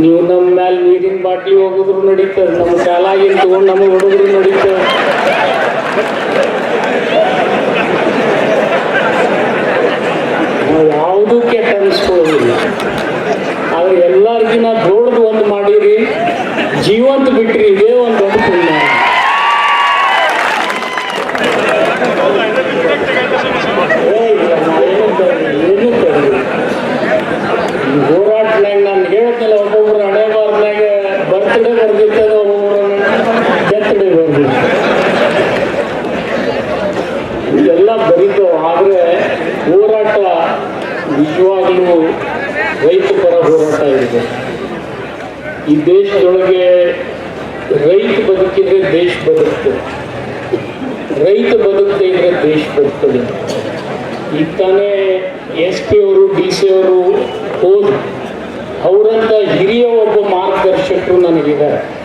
ನೀವು ನಮ್ಮ ಮ್ಯಾಲ ನೀರಿನ ಬಾಟ್ಲಿ ಹೋಗಿದ್ರು ನಡೀತದೆ. ನಮ್ಮ ಕಾಲಾಗಿನ ತಗೊಂಡು ನಮಗೆ ಹೊಡೆದ್ರು ನಡೀತ ಯಾವುದೂ ಕೆಟ್ಟ ಅನಿಸ್ಕೊಳ್ಳೋದಿಲ್ಲ. ಆದ್ರೆ ಎಲ್ಲರಿಗಿನ ದೊಡ್ಡದು ಒಂದು ಮಾಡಿರಿ. ಜೀವಂತ ಬಿಟ್ರಿ. ಇದೇ ಒಂದು ದೊಡ್ಡ ನಾನು ಹೇಳ್ತಲ್ಲ ಒಬ್ಬೊಬ್ರು ಹಣೆ ಬಾರ್ನಾಗ ಬರ್ತಡೇ ಬರ್ದಿರ್ತದೆ ಒಬ್ಬೊಬ್ರು ಇದೆಲ್ಲ ಬರೀತು, ಆದರೆ ಹೋರಾಟ ನಿಜವಾಗ್ಲೂ ರೈತ ಪರ ಹೋರಾಟ ಇದೆ ಈ ದೇಶದೊಳಗೆ ರೈತ ಬದುಕಿದ್ರೆ ದೇಶ ಬದುಕ್ತದೆ ರೈತ ಬದುಕದೆ ಇದ್ರೆ ದೇಶ ಬದುಕ್ತದೆ. ಈಗ ತಾನೇ ಎಸ್ ಪಿ ಅವರು, ಡಿ ಸಿ ಅವರು ಹೋದ್ರು. ಅವರಂತ ಹಿರಿಯ ಒಬ್ಬ ಮಾರ್ಗದರ್ಶಕರು ನನಗಿದ್ದಾರೆ.